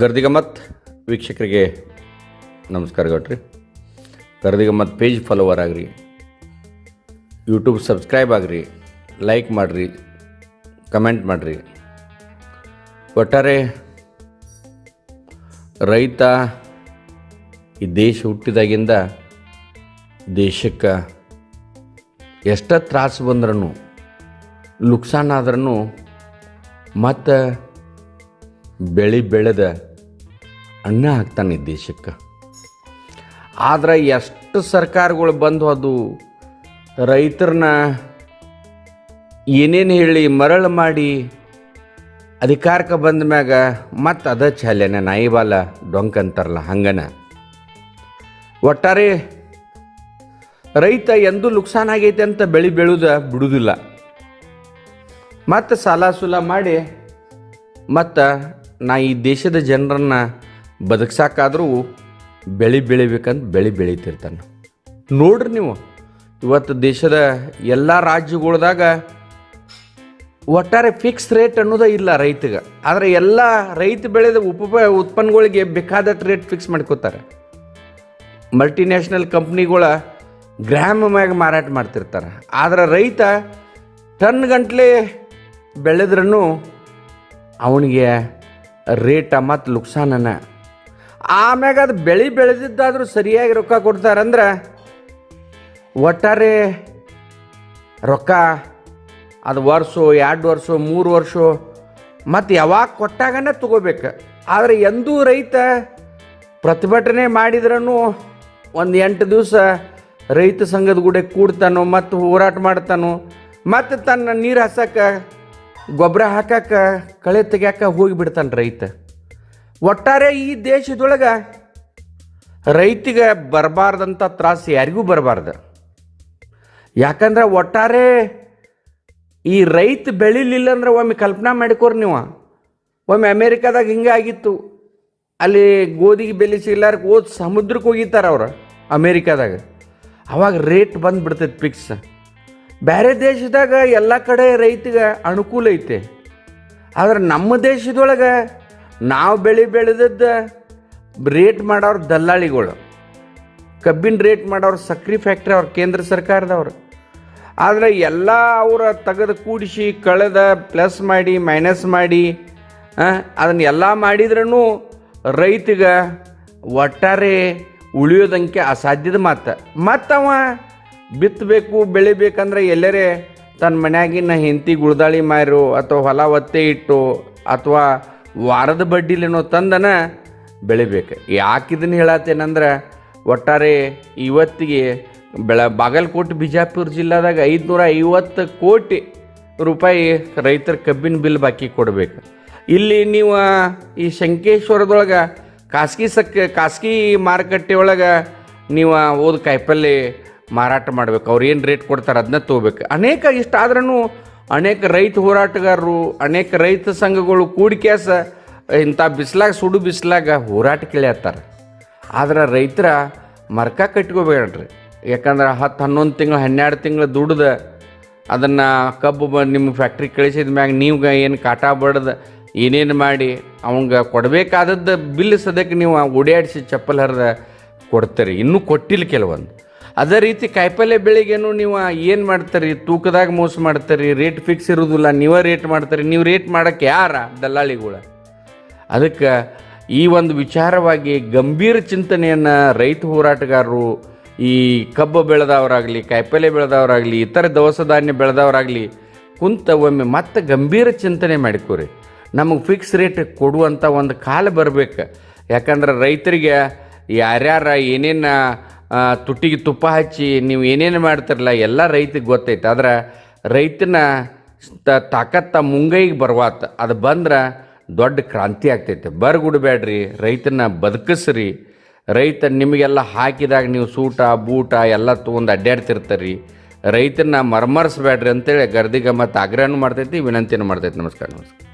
ಗರ್ದಿಗಮ್ಮತ್ ವೀಕ್ಷಕರಿಗೆ ನಮಸ್ಕಾರ ಕೊಟ್ರಿ ಗರ್ದಿಗಮ್ಮತ್ ಪೇಜ್ ಫಾಲೋವರ್ ಆಗ್ರಿ. ಯೂಟ್ಯೂಬ್ ಸಬ್ಸ್ಕ್ರೈಬ್ ಆಗ್ರಿ. ಲೈಕ್ ಮಾಡಿರಿ. ಕಮೆಂಟ್ ಮಾಡಿರಿ. ಒಟ್ಟಾರೆ ರೈತ ಈ ದೇಶ ಹುಟ್ಟಿದಾಗಿಂದ ದೇಶಕ್ಕೆ ಎಷ್ಟ ತ್ರಾಸು ಬಂದ್ರೂ ಲುಕ್ಸಾನ್ ಆದ್ರೂ ಮತ್ತು ಬೆಳೆ ಬೆಳೆದ ಅನ್ನ ಹಾಕ್ತಾನೆ ದೇಶಕ್ಕೆ. ಆದ್ರೆ ಎಷ್ಟು ಸರ್ಕಾರಗಳು ಬಂದು ಅದು ರೈತರನ್ನ ಏನೇನು ಹೇಳಿ ಮರಳು ಮಾಡಿ ಅಧಿಕಾರಕ್ಕೆ ಬಂದ ಮ್ಯಾಗ ಮತ್ತು ಅದ ಚಾಲ್ಯನ ನಾಯಿಬಾಲ ಡೊಂಕ್ ಅಂತಾರಲ್ಲ ಹಂಗನ. ಒಟ್ಟಾರೆ ರೈತ ಎಂದೂ ನುಕ್ಸಾನ್ ಆಗೈತೆ ಅಂತ ಬೆಳೆ ಬೆಳೆದ ಬಿಡುವುದಿಲ್ಲ ಮತ್ತು ಸಾಲ ಸುಲ ಮಾಡಿ ಮತ್ತು ನಾ ಈ ದೇಶದ ಜನರನ್ನು ಬದುಕ್ಸಾಕಾದರೂ ಬೆಳೆ ಬೆಳಿಬೇಕಂತ ಬೆಳೆ ಬೆಳಿತಿರ್ತಾನೆ. ನೋಡ್ರಿ ನೀವು, ಇವತ್ತು ದೇಶದ ಎಲ್ಲ ರಾಜ್ಯಗಳ್ದಾಗ ಒಟ್ಟಾರೆ ಫಿಕ್ಸ್ ರೇಟ್ ಅನ್ನೋದೇ ಇಲ್ಲ ರೈತಗೆ. ಆದರೆ ಎಲ್ಲ ರೈತ ಬೆಳೆದ ಉಪ ಉತ್ಪನ್ನಗಳಿಗೆ ಬೇಕಾದಷ್ಟು ರೇಟ್ ಫಿಕ್ಸ್ ಮಾಡ್ಕೋತಾರೆ. ಮಲ್ಟಿನ್ಯಾಷನಲ್ ಕಂಪ್ನಿಗಳ ಗ್ರಾಮ ಮ್ಯಾಗ ಮಾರಾಟ ಮಾಡ್ತಿರ್ತಾರೆ. ಆದರೆ ರೈತ ಟನ್ ಗಂಟ್ಲೆ ಬೆಳೆದ್ರೂ ಅವನಿಗೆ ರೇಟ ಮತ್ತು ಲುಕ್ಸಾನನ ಆಮ್ಯಾಗ ಅದು ಬೆಳೆ ಬೆಳೆದಿದ್ದಾದರೂ ಸರಿಯಾಗಿ ರೊಕ್ಕ ಕೊಡ್ತಾರಂದ್ರೆ ಒಟ್ಟಾರೆ ರೊಕ್ಕ ಅದು ವರ್ಷ, ಎರಡು ವರ್ಷ, ಮೂರು ವರ್ಷ ಮತ್ತು ಯಾವಾಗ ಕೊಟ್ಟಾಗನೇ ತಗೋಬೇಕು. ಆದರೆ ಎಂದೂ ರೈತ ಪ್ರತಿಭಟನೆ ಮಾಡಿದ್ರೂ ಒಂದು ಎಂಟು ದಿವಸ ರೈತ ಸಂಘದ ಗುಡೆ ಕೂಡ್ತಾನೋ ಮತ್ತು ಹೋರಾಟ ಮಾಡ್ತಾನೋ ಮತ್ತು ತನ್ನ ನೀರು ಹಸಕ್ಕೆ ಗೊಬ್ಬರ ಹಾಕಕ್ಕೆ, ಕಳೆ ತೆಗ್ಯಾಕ ಹೋಗಿಬಿಡ್ತಾನೆ ರೈತ. ಒಟ್ಟಾರೆ ಈ ದೇಶದೊಳಗೆ ರೈತಿಗೆ ಬರಬಾರ್ದಂಥ ತ್ರಾಸು ಯಾರಿಗೂ ಬರಬಾರ್ದು. ಯಾಕಂದ್ರೆ ಒಟ್ಟಾರೆ ಈ ರೈತ ಬೆಳಿಲಿಲ್ಲ ಅಂದ್ರೆ ಒಮ್ಮೆ ಕಲ್ಪನಾ ಮಾಡಿಕೋರಿ ನೀವು. ಒಮ್ಮೆ ಅಮೇರಿಕಾದಾಗ ಹಿಂಗೆ ಆಗಿತ್ತು. ಅಲ್ಲಿ ಗೋಧಿಗೆ ಬೆಲೆ ಸಿಗ್ಲಾರ್ಕ ಓದ್ ಸಮುದ್ರಕ್ಕೆ ಹೋಗಿತಾರೆ ಅವ್ರು ಅಮೇರಿಕಾದಾಗ. ಅವಾಗ ರೇಟ್ ಬಂದ್ಬಿಡ್ತೈತೆ ಫಿಕ್ಸ್ ಬೇರೆ ದೇಶದಾಗ ಎಲ್ಲ ಕಡೆ ರೈತಿಗೆ ಅನುಕೂಲ ಐತೆ. ಆದ್ರೆ ನಮ್ಮ ದೇಶದೊಳಗೆ ನಾವು ಬೆಳೆ ಬೆಳೆದದ್ದು ರೇಟ್ ಮಾಡೋರು ದಲ್ಲಾಳಿಗಳು. ಕಬ್ಬಿನ ರೇಟ್ ಮಾಡೋರು ಸಕ್ರೆ ಫ್ಯಾಕ್ಟ್ರಿ ಅವ್ರು, ಕೇಂದ್ರ ಸರ್ಕಾರದವ್ರು. ಆದರೆ ಎಲ್ಲ ಅವರ ತೆಗೆದು ಕೂಡಿಸಿ, ಕಳೆದ ಪ್ಲಸ್ ಮಾಡಿ ಮೈನಸ್ ಮಾಡಿ ಅದನ್ನ ಎಲ್ಲ ಮಾಡಿದ್ರೂ ರೈತಿಗೆ ಒಟ್ಟಾರೆ ಉಳಿಯೋದಂಕೆ ಅಸಾಧ್ಯದ ಮಾತು. ಮತ್ತವ ಬಿತ್ತಬೇಕು ಬೆಳಿಬೇಕಂದ್ರೆ ಎಲ್ಲರೇ ತನ್ನ ಮನ್ಯಾಗಿನ ಹೆಂಡತಿ ಗುಳ್ದಾಳಿ ಮಾರು, ಅಥವಾ ಹೊಲ ಒತ್ತೆ ಇಟ್ಟು, ಅಥವಾ ವಾರದ ಬಡ್ಡಿಲೇನೋ ತಂದನ ಬೆಳಿಬೇಕು. ಯಾಕೆ ಇದನ್ನು ಹೇಳತ್ತೇನಂದ್ರೆ, ಒಟ್ಟಾರೆ ಇವತ್ತಿಗೆ ಬೆಳ, ಬಾಗಲಕೋಟೆ, ಬಿಜಾಪುರ ಜಿಲ್ಲಾದಾಗ ಐದುನೂರ ಐವತ್ತು ಕೋಟಿ ರೂಪಾಯಿ ರೈತರ ಕಬ್ಬಿನ ಬಿಲ್ ಬಾಕಿ ಕೊಡಬೇಕು. ಇಲ್ಲಿ ನೀವು ಈ ಶಂಕೇಶ್ವರದೊಳಗೆ ಖಾಸಗಿ ಸಕ್ಕ ಖಾಸಗಿ ಮಾರುಕಟ್ಟೆ ಒಳಗೆ ನೀವು ಓದು ಕಾಯಿಪಲ್ಲೆ ಮಾರಾಟ ಮಾಡ್ಬೇಕು. ಅವ್ರು ಏನು ರೇಟ್ ಕೊಡ್ತಾರೆ ಅದನ್ನ ತೊಗೋಬೇಕು. ಅನೇಕ ಇಷ್ಟ ಆದ್ರೂ ಅನೇಕ ರೈತ ಹೋರಾಟಗಾರರು, ಅನೇಕ ರೈತ ಸಂಘಗಳು ಕೂಡಿಕೆಸ ಇಂಥ ಬಿಸ್ಲಾಗ ಸುಡು ಬಿಸ್ಲಾಗ ಹೋರಾಟ ಕೇಳ್ಯಾತ್ತಾರೆ ಆದ್ರೆ ರೈತರ ಮರ್ಕ ಕಟ್ಕೋಬೇಡ್ರಿ ಯಾಕಂದ್ರೆ ಹತ್ತು ಹನ್ನೊಂದು ತಿಂಗಳು, ಹನ್ನೆರಡು ತಿಂಗಳು ದುಡ್ದು ಅದನ್ನು ಕಬ್ಬು ಬ ನಿಮ್ಮ ಫ್ಯಾಕ್ಟ್ರಿ ಕಳಿಸಿದ ಮ್ಯಾಗ ನೀವು ಏನು ಕಾಟ ಬಡ್ದು, ಏನೇನು ಮಾಡಿ ಅವಂಗೆ ಕೊಡಬೇಕಾದದ್ದು ಬಿಲ್ ಸದ್ಯಕ್ಕೆ ನೀವು ಓಡಾಡಿಸಿ ಚಪ್ಪಲ್ ಹರಿದ ಕೊಡ್ತೀರಿ. ಇನ್ನೂ ಕೊಟ್ಟಿಲ್ಲ ಕೆಲವೊಂದು. ಅದೇ ರೀತಿ ಕಾಯಿಪಲ್ಯ ಬೆಳೆಗೇನು ನೀವು ಏನು ಮಾಡ್ತೀರಿ? ತೂಕದಾಗ ಮೋಸ ಮಾಡ್ತೀರಿ ರೇಟ್ ಫಿಕ್ಸ್ ಇರೋದಿಲ್ಲ, ನೀವೇ ರೇಟ್ ಮಾಡ್ತೀರಿ, ನೀವು ರೇಟ್ ಮಾಡೋಕ್ಕೆ ಯಾರ? ದಲ್ಲಾಳಿಗಳು. ಅದಕ್ಕೆ ಈ ಒಂದು ವಿಚಾರವಾಗಿ ಗಂಭೀರ ಚಿಂತನೆಯನ್ನು ರೈತ ಹೋರಾಟಗಾರರು, ಈ ಕಬ್ಬು ಬೆಳೆದವರಾಗಲಿ ಕಾಯಿಪಲ್ಯ ಬೆಳೆದವರಾಗಲಿ, ಇತರ ದವಸ ಧಾನ್ಯ ಬೆಳೆದವರಾಗಲಿ, ಕುಂತ ಒಮ್ಮೆ ಮತ್ತೆ ಗಂಭೀರ ಚಿಂತನೆ ಮಾಡಿಕೊರಿ. ನಮಗೆ ಫಿಕ್ಸ್ ರೇಟ್ ಕೊಡುವಂಥ ಒಂದು ಕಾಲ ಬರಬೇಕು. ಯಾಕಂದ್ರೆ ರೈತರಿಗೆ ಯಾರ್ಯಾರ ಏನೇನು ತುಟ್ಟಿಗೆ ತುಪ್ಪ ಹಚ್ಚಿ ನೀವು ಏನೇನು ಮಾಡ್ತಿರಲ್ಲ ಎಲ್ಲ ರೈತಿಗೆ ಗೊತ್ತೈತೆ. ಆದ್ರೆ ರೈತನ ತಾಕತ್ತ ಮುಂಗೈಗೆ ಬರ್ವಾತ. ಅದು ಬಂದ್ರೆ ದೊಡ್ಡ ಕ್ರಾಂತಿ ಆಗ್ತೈತೆ. ಬರ್ಗುಡ್ಬೇಡ್ರಿ ರೈತನ ಬದುಕಿಸ್ರಿ. ರೈತ ನಿಮಗೆಲ್ಲ ಹಾಕಿದಾಗ ನೀವು ಸೂಟ, ಬೂಟ ಎಲ್ಲ ತೊಗೊಂಡು ಅಡ್ಡಾಡ್ತಿರ್ತೀರಿ ರೈತನ ಮರ್ಮರಿಸ್ಬೇಡ್ರಿ ಅಂತೇಳಿ ಗರ್ದಿಗ ಮತ್ತು ಆಗ್ರಹನೂ ಮಾಡ್ತೈತಿ, ವಿನಂತಿನೂ ಮಾಡ್ತೈತಿ. ನಮಸ್ಕಾರ ನಮಸ್ಕಾರ.